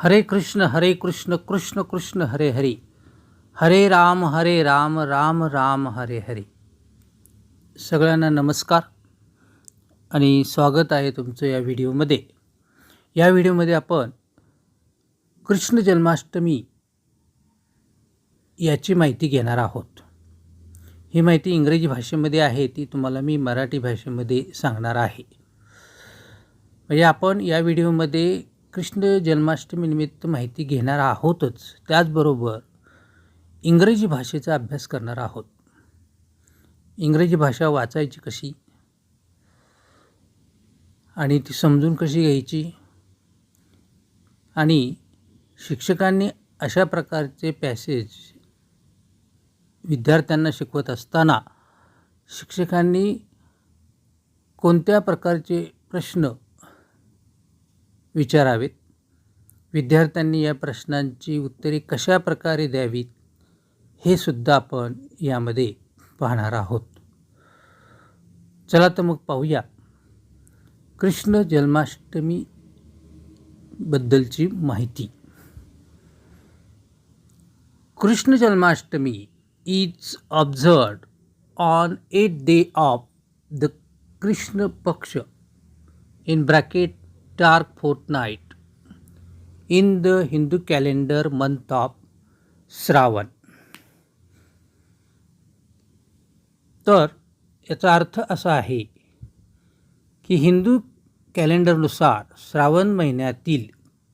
हरे कृष्ण हरे कृष्ण कृष्ण कृष्ण हरे हरे। हरे राम हरे राम राम राम हरे हरे। सगळ्यांना नमस्कार आणि स्वागत आहे तुमचं या व्हिडिओमध्ये. या व्हिडिओमध्ये आपण कृष्ण जन्माष्टमी याची माहिती घेणार आहोत. ही माहिती इंग्रजी भाषेमध्ये आहे ती तुम्हाला मी मराठी भाषेमध्ये सांगणार आहे. म्हणजे आपण या व्हिडिओमध्ये कृष्ण जन्माष्टमीनिमित्त माहिती घेणार आहोतच. त्याचबरोबर इंग्रजी भाषेचा अभ्यास करणार आहोत. इंग्रजी भाषा वाचायची कशी? आणि ती समजून कशी घ्यायची? आणि शिक्षकांनी अशा प्रकारचे पॅसेज विद्यार्थ्यांना शिकवत असताना शिक्षकांनी कोणत्या प्रकारचे प्रश्न विचारावेत. विद्यार्थ्यांनी या प्रश्नांची उत्तरे कशा प्रकारे द्यावीत हे सुद्धा आपण यामध्ये पाहणार आहोत. चला तर मग पाहूया. कृष्ण जन्माष्टमी बद्दलची माहिती. Krishna Janmashtami is observed on eight day of the Krishna Paksha in bracket dark fortnight in the Hindu calendar month of Shravan. तर याचा अर्थ असा आहे की हिंदू कॅलेंडरनुसार श्रावण महिन्यातील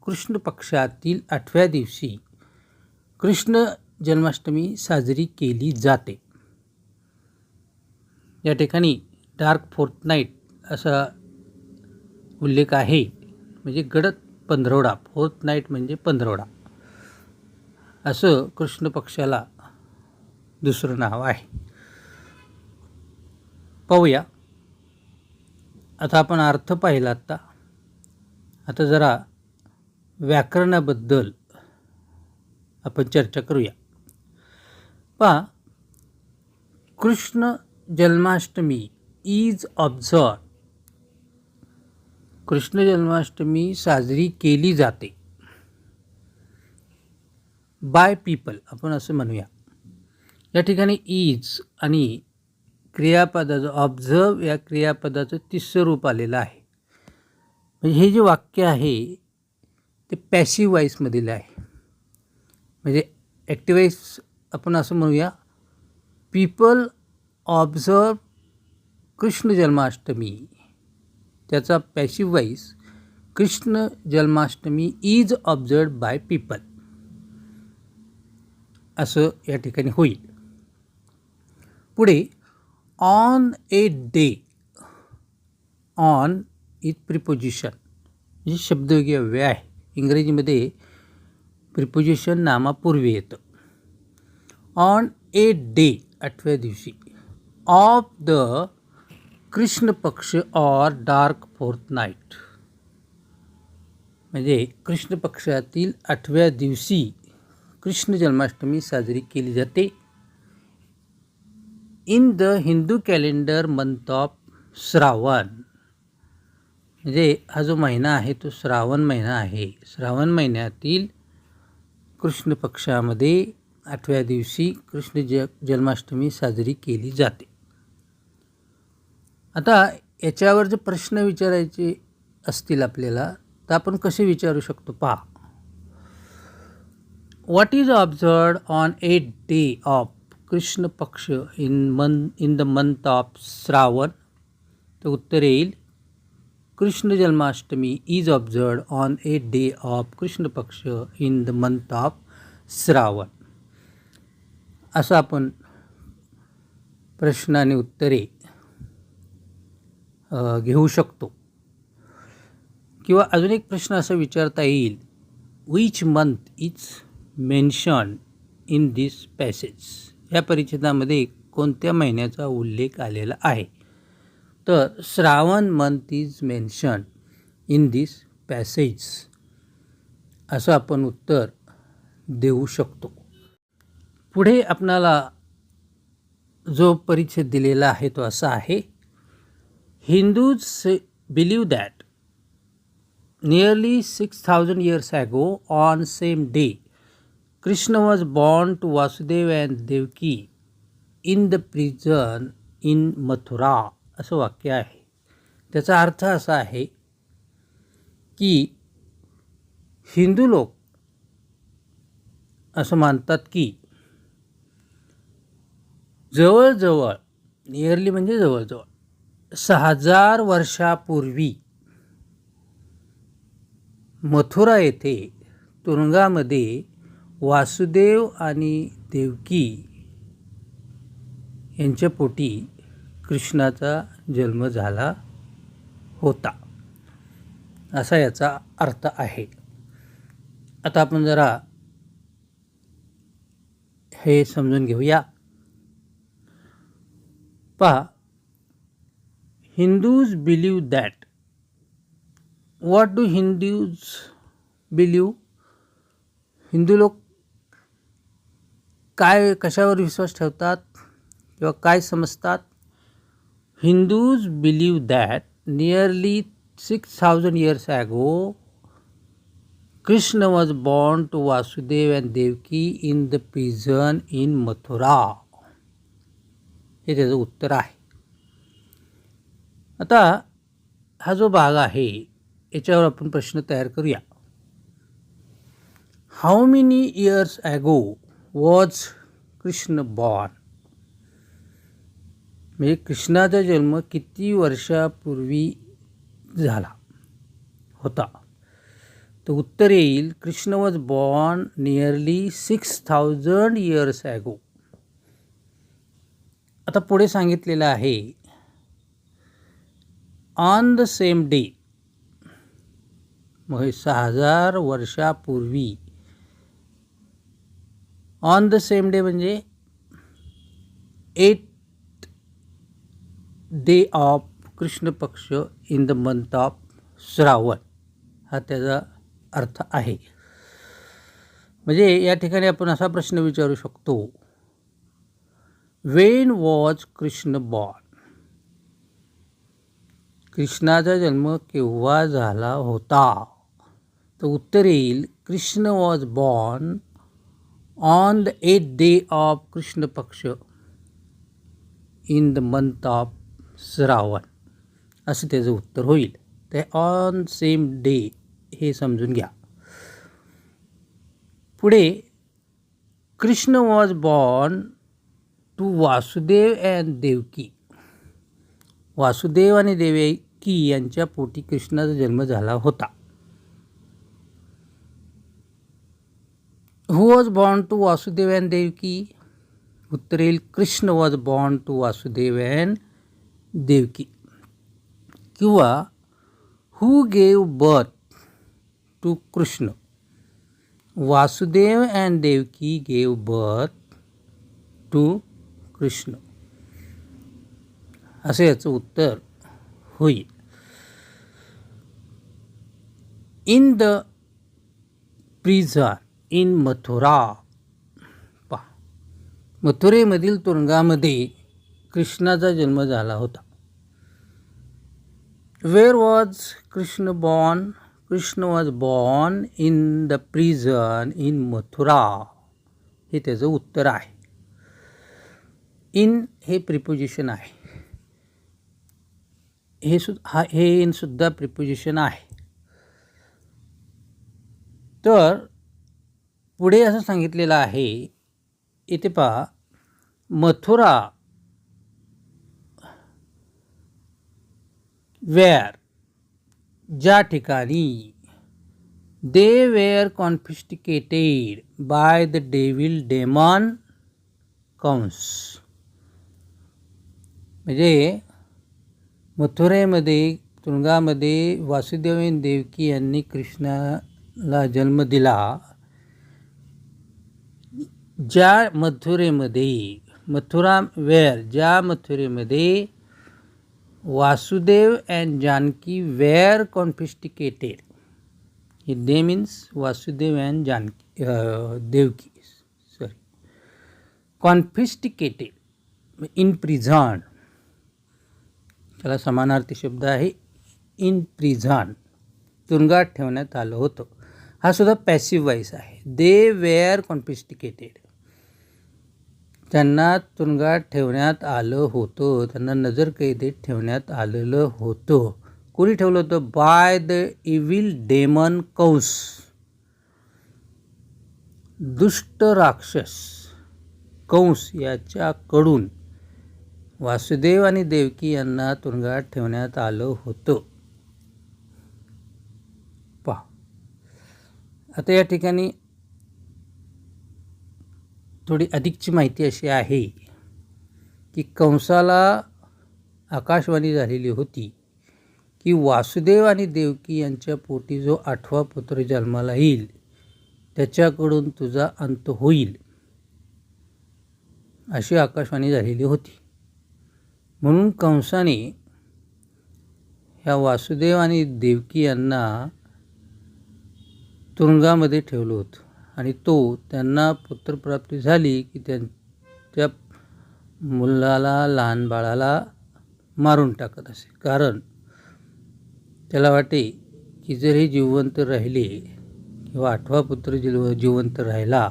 कृष्ण पक्षातील आठव्या दिवशी कृष्ण जन्माष्टमी साजरी केली जाते. या ठिकाणी डार्क फोर्थ नाईट असा उल्लेख आहे. म्हणजे गडद पंधरवडा फोर्थ नाईट म्हणजे पंधरवडा. असं कृष्ण पक्षाला दुसरं नाव आहे. पाहूया. आता आपण अर्थ पाहिला आत्ता. आता जरा व्याकरणाबद्दल आपण चर्चा करूया. पहा. कृष्ण जन्माष्टमी इज ऑब्झर्व कृष्ण जन्माष्टमी साजरी केली जाते. बाय पीपल आपण असं म्हणूया. या ठिकाणी इज आणि क्रियापदाचं ऑब्झर्व या क्रियापदाचं तिसरं रूप आलेलं आहे. म्हणजे हे जे वाक्य आहे ते पॅसिव्ह वाईसमधील आहे. म्हणजे ॲक्टिवाईज आपण असं म्हणूया पीपल ऑब्झर्व कृष्ण जन्माष्टमी त्याचा passive voice Krishna Janmashtami is observed by people असं या ठिकाणी होईल. पुढे on a day on is preposition म्हणजे शब्दयोगी अव्यय आहे. इंग्रजीमध्ये प्रिपोजिशन नामापूर्वी येतं. ऑन ए डे आठव्या दिवशी ऑफ द कृष्ण पक्ष ऑर डार्क फोर्थ नाईट म्हणजे कृष्ण पक्षातील आठव्या दिवशी कृष्ण जन्माष्टमी साजरी केली जाते. In the Hindu calendar month of Shravan म्हणजे हा जो महिना आहे तो श्रावण महिना आहे. श्रावण महिन्यातील कृष्ण पक्षामध्ये आठव्या दिवशी कृष्ण ज जन्माष्टमी साजरी केली जाते. आता याच्यावर जे प्रश्न विचारायचे असतील आपल्याला तर आपण कसे विचारू शकतो? पहा. What is observed on eight day of Krishna Paksha in मन in the month of Shravan? तर उत्तर येईल Krishna Janmashtami is observed on a day of Krishna Paksha in the month of Shravan. असं आपण प्रश्न आणि उत्तरे घेऊ शकतो. किंवा अजून एक प्रश्न असा विचारता येईल which month is mention in this passage या परिच्छेदामध्ये कोणत्या महिन्याचा उल्लेख आलेला आहे? तर Shravan month is mention in this passage असं आपण उत्तर देऊ शकतो. पुढे आपणाला जो परिच्छेद दिलेला आहे तो असा आहे Hindus say, believe that Nearly 6,000 years ago, on same day, Krishna was born to Vasudeva and Devaki in the prison in Mathura असं वाक्य आहे त्याचा अर्थ असा आहे की हिंदू लोक असं मानतात की जवळजवळ नियरली म्हणजे जवळजवळ सहा हजार वर्षापूर्वी मथुरा येथे तुरुंगामध्ये वासुदेव आणि देवकी यांच्या पोटी कृष्णाचा जन्म झाला होता. असा याचा अर्थ आहे. आता आपण जरा हे समजून घेऊया. पहा Hindus believe that what do Hindus believe Hindu लोक काय कशावर विश्वास ठेवतात किंवा काय समजतात? Hindus believe that nearly six thousand years ago Krishna was born to Vasudev and Devaki in the prison in Mathura हे त्याचं उत्तर आहे आता हा जो भाग आहे याच्यावर आपण प्रश्न तयार करूया. How many years ago was Krishna born म्हणजे कृष्णाचा जन्म किती वर्षापूर्वी झाला होता? तर उत्तर येईल Krishna was born nearly six thousand years ago आता पुढे सांगितलेलं आहे ऑन द सेम डे मग सहा हजार वर्षापूर्वी. ऑन द सेम डे म्हणजे eight day of Krishna Paksha in the month of Shravan. हा त्याचा अर्थ आहे. म्हणजे या ठिकाणी आपण असा प्रश्न विचारू शकतो. वेन वॉज कृष्ण बॉर्न कृष्णाचा जन्म केव्हा झाला होता? तर उत्तर येईल Krishna was born on the eight day of Krishna Paksha in the month of Shravan. असं त्याचं उत्तर होईल. ते ऑन सेम डे हे समजून घ्या. पुढे Krishna was born to Vasudev and Devaki. Vasudev आणि देवकी यांच्या पोटी कृष्णाचा जन्म झाला होता. Who was born to Vasudev and Devaki? उत्तरेल Krishna was born to Vasudev and Devaki. किंवा who gave birth to Krishna? Vasudev and Devaki gave birth to Krishna. असं याचं उत्तर होईल. In the prison in Mathura पा मथुरेमधील तुरुंगामध्ये कृष्णाचा जन्म झाला होता. Where was Krishna born Krishna was born in the prison in Mathura हे त्याचं उत्तर आहे. इन हे प्रिपोजिशन आहे. हे सु हा हे इन सुद्धा प्रिपोजिशन आहे. तर पुढे असं सांगितलेलं आहे इथे पहा मथुरा वेअर ज्या ठिकाणी they were confiscated by the devil demon Kansa म्हणजे मथुरेमध्ये तुरुंगामध्ये वासुदेवन देवकी यांनी कृष्णाला जन्म दिला. ज्या मथुरेमध्ये मथुरा वेअर ज्या मथुरेमध्ये Vasudev and Janaki were confiscated हे they means Vasudev and Janaki Devaki sorry confiscated in prison. त्याला समानार्थी शब्द आहे इन प्रिझान तुरुंगात ठेवण्यात आलं होतं. हा सुद्धा पॅसिव्ह वाईस आहे. दे वेअर कॉन्फिस्टिकेटेड त्यांना तुरुंगात ठेवण्यात आलं होतं. त्यांना नजर कैदेत ठेवण्यात आलेलं होतं. कोणी ठेवलं होतं? बाय द इविल डेमन कंस दुष्ट राक्षस कंस याच्याकडून वासुदेव आणि देवकी यांना तुरुंगात ठेवण्यात आलं होतं. पहा. आता या ठिकाणी थोडी अधिकची माहिती अशी आहे की कंसाला आकाशवाणी झालेली होती की वासुदेव आणि देवकी यांच्या पोटी जो आठवा पुत्र जन्माला येईल त्याच्याकडून तुझा अंत होईल अशी आकाशवाणी झालेली होती. म्हणून कंसाने ह्या वासुदेव आणि देवकी यांना तुरुंगामध्ये ठेवलं होतं. आणि तो त्यांना पुत्रप्राप्ती झाली की त्यांच्या मुलाला लहान बाळाला मारून टाकत असे. कारण त्याला वाटे की जर हे जिवंत राहिले किंवा आठवा पुत्र जिव जिवंत राहिला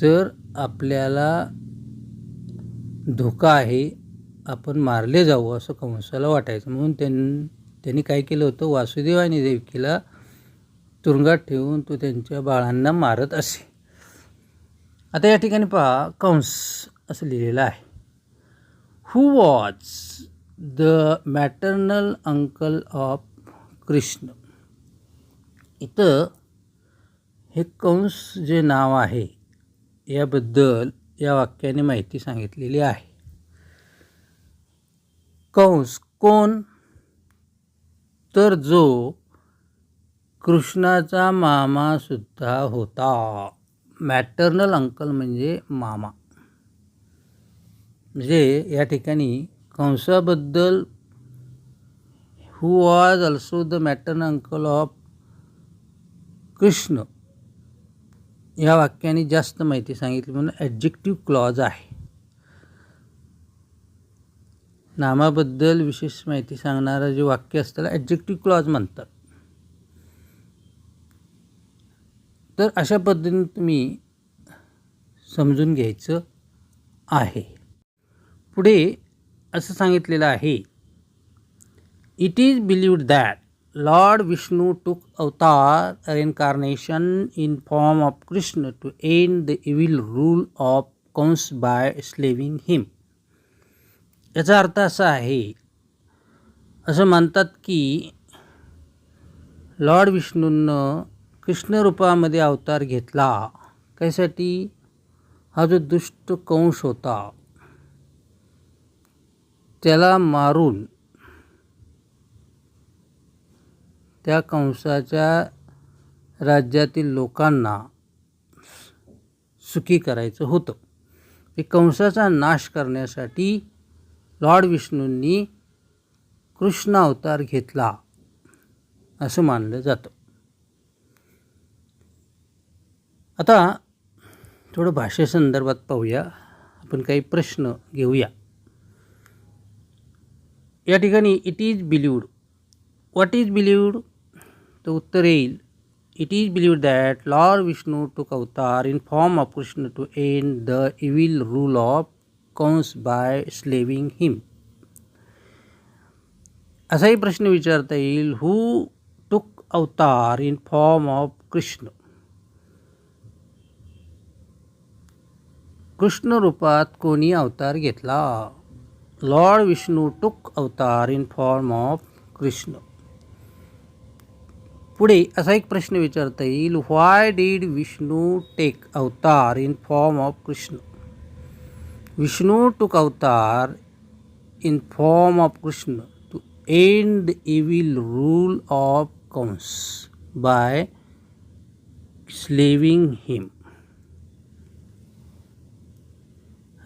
तर आपल्याला धोका आहे आपण मारले जाऊ असं कंसाला वाटायचं. म्हणून त्यां त्यांनी काय केलं होतं? वासुदेव आणि देवकीला तुरुंगात ठेवून तो त्यांच्या बाळांना मारत असे. आता या ठिकाणी पहा कंस असं लिहिलेलं आहे. Who was the maternal uncle of Krishna इथं हे कंस जे नाव आहे याबद्दल या वाक्याने माहिती सांगितलेली आहे. कंस कोण? तर जो कृष्णाचा मामासुद्धा होता. मॅटर्नल अंकल म्हणजे मामा. म्हणजे या ठिकाणी कंसाबद्दल who was also the maternal uncle of Krishna या वाक्याने जास्त माहिती सांगितली म्हणून ॲडजेक्टिव्ह क्लॉज आहे. नामाबद्दल विशेष माहिती सांगणारं जे वाक्य असतं त्याला ॲडजेक्टिव्ह क्लॉज म्हणतात. तर अशा पद्धतीने तुम्ही समजून घ्यायचं आहे. पुढे असं सांगितलेलं आहे it is believed that lord Vishnu took avatar incarnation in form of Krishna to end the evil rule of Kansa by slaying him याचा अर्थ असा आहे असं मानतात की लॉर्ड विष्णूंनं कृष्णरूपामध्ये अवतार घेतला. त्यासाठी हा जो दुष्ट कंश होता त्याला मारून त्या कंसाच्या राज्यातील लोकांना सुखी करायचं होतं. ते कंसाचा नाश करण्यासाठी लॉर्ड विष्णूंनी कृष्ण अवतार घेतला असं मानलं जातं. आता थोडं भाषेसंदर्भात पाहूया. आपण काही प्रश्न घेऊया. या ठिकाणी it is believed what is believed तर उत्तर येईल. It is believed that lord Vishnu to avatar in form of Krishna to end the evil rule of Kansa by slaying him. असाही प्रश्न विचारता येईल who took avatar in form of Krishna? Krishna रूपात कोणी अवतार घेतला? लॉर्ड विष्णू टुक अवतार in form of Krishna. पुढे असा एक प्रश्न विचारता येईल why did Vishnu take avatar in form of Krishna? Vishnu took avatar in form of Krishna to end the evil rule of Kansa by slaying him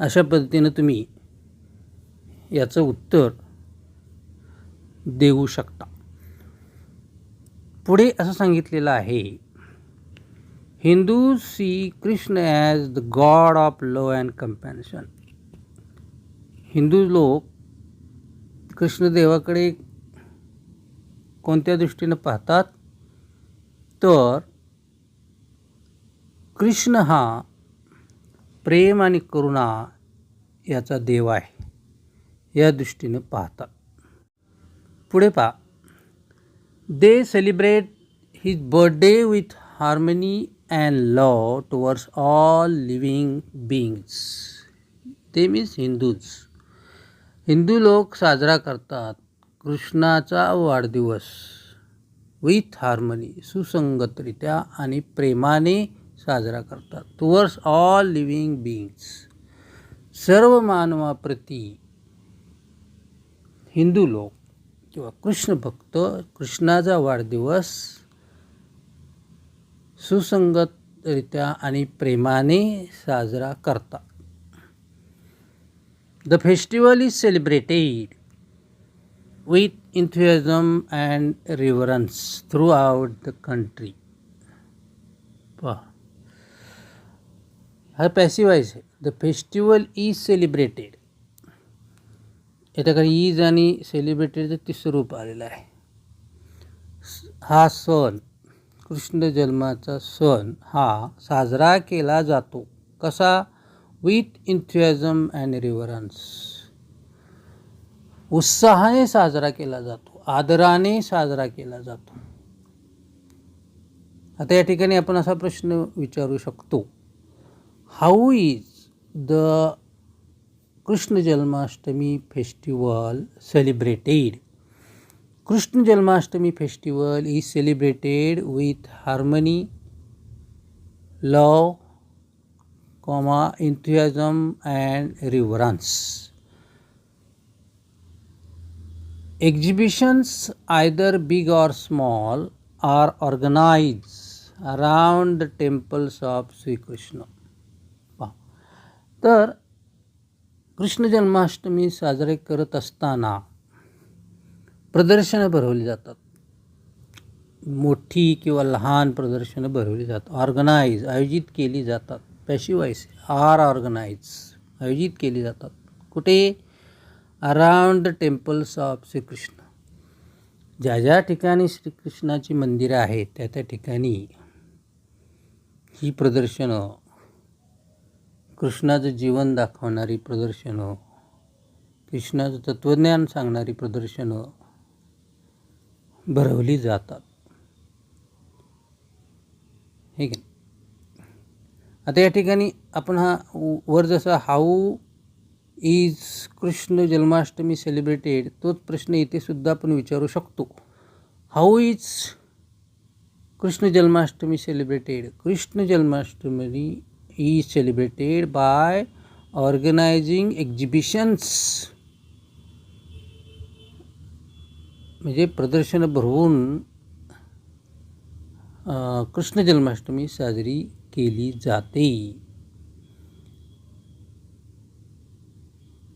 अशा पद्धतीनं तुम्ही याचं उत्तर देऊ शकता. पुढे असं सांगितलेलं आहे Hindu see Krishna as the god of love and compassion Hindu लोक कृष्णदेवाकडे कोणत्या दृष्टीनं पाहतात? तर कृष्ण हा प्रेम आणि करुणा याचा देव आहे या दृष्टीनं पाहतात. पुढे पहा. They celebrate his birthday with harmony and love towards all living beings ते मीन्स हिंदूज हिंदू लोक साजरा करतात कृष्णाचा वाढदिवस. विथ हार्मनी सुसंगतरित्या आणि प्रेमाने साजरा करतात. टुवर्ड्स ऑल लिव्हिंग बीइंग्स सर्व मानवाप्रती हिंदू लोक किंवा कृष्ण भक्त कृष्णाचा वाढदिवस सुसंगतरित्या आणि प्रेमाने साजरा करतात. The festival is celebrated with enthusiasm and reverence through the the country हा पॅसिवाईज आहे. द फेस्टिवल इज सेलिब्रेटेड याच्याकडे ईज आणि सेलिब्रेटेडचं तिसरं रूप आलेलं आहे. हा सण कृष्ण जन्माचा सण हा साजरा केला जातो. कसा? विथ इन्थुॲझम अँड रिव्हरन्स उत्साहाने साजरा केला जातो. आदराने साजरा केला जातो. आता या ठिकाणी आपण असा प्रश्न विचारू शकतो. How is the Krishna Janmashtami festival celebrated Krishna Janmashtami festival is celebrated with harmony love comma enthusiasm and reverence exhibitions either big or small are organise around temples of Shrikrishna तर कृष्ण जन्माष्टमी साजरे करत असताना प्रदर्शनं भरवली जातात मोठी किंवा लहान प्रदर्शनं भरवली जातात ऑर्गनाईज आयोजित केली जातात पॅशिवाईस आर ऑर्गनाईज आयोजित केली जातात. कुठे? Around the temples of Shrikrishna. ज्या ज्या ठिकाणी श्रीकृष्णाची मंदिरं आहेत त्या त्या ठिकाणी ही प्रदर्शनं कृष्णाचं जीवन दाखवणारी प्रदर्शनं कृष्णाचं तत्त्वज्ञान सांगणारी प्रदर्शनं भरवली जातात. हे की आता या ठिकाणी आपण हा वर जसा how is Krishna Janmashtami celebrated तोच प्रश्न इथे सुद्धा आपण विचारू शकतो. How is Krishna Janmashtami celebrated Krishna Janmashtami is celebrated by organising exhibitions म्हणजे प्रदर्शनं भरवून कृष्ण जन्माष्टमी साजरी केली जाते.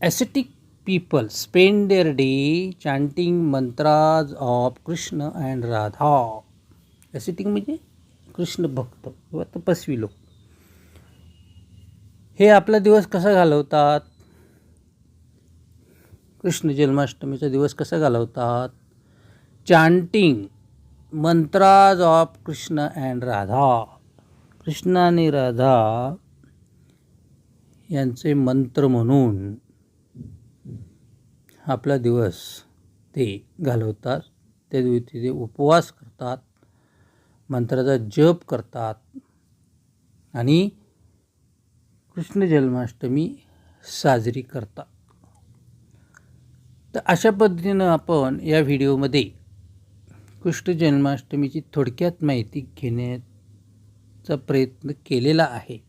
Ascetic people spend their day chanting mantras of Krishna and Radha ascetic म्हणजे कृष्ण भक्त किंवा तपस्वी लोक. हे आपला दिवस कसा घालवतात? कृष्ण जन्माष्टमीचा दिवस कसा घालवतात? Chanting mantras of Krishna and Radha Krishna आणि राधा यांचे मंत्र म्हणून आपला दिवस ते घालवतात. त्या दिवशी ते उपवास करतात. मंत्राचा जप करतात. आणि कृष्ण जन्माष्टमी साजरी करतात. तर अशा पद्धतीनं आपण या व्हिडिओमध्ये कृष्ण जन्माष्टमीची थोडक्यात माहिती घेण्यात करण्याचा प्रयत्न केलेला आहे.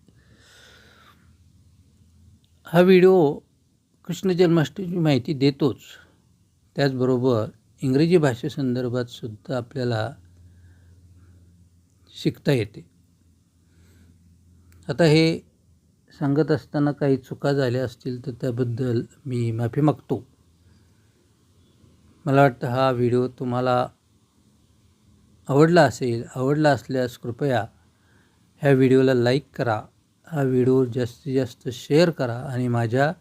हा व्हिडिओ कृष्ण जन्माष्टमीची माहिती देतोच. त्याचबरोबर इंग्रजी भाषेसंदर्भात सुद्धा आपल्याला शिकता येते. आता हे सांगत असताना काही चुका झाल्या असतील तर त्याबद्दल मी माफी मागतो. मला वाटतं हा व्हिडिओ तुम्हाला आवडला असेल आवडला असल्यास कृपया ह्या व्हिडिओला लाईक करा हा व्हिडिओ जास्तीत जास्त शेअर करा आणि माझ्या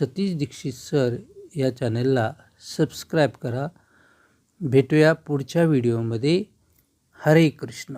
सतीश दीक्षित सर या चॅनलला सबस्क्राईब करा. भेटूया पुढच्या व्हिडिओमध्ये. हरे कृष्ण.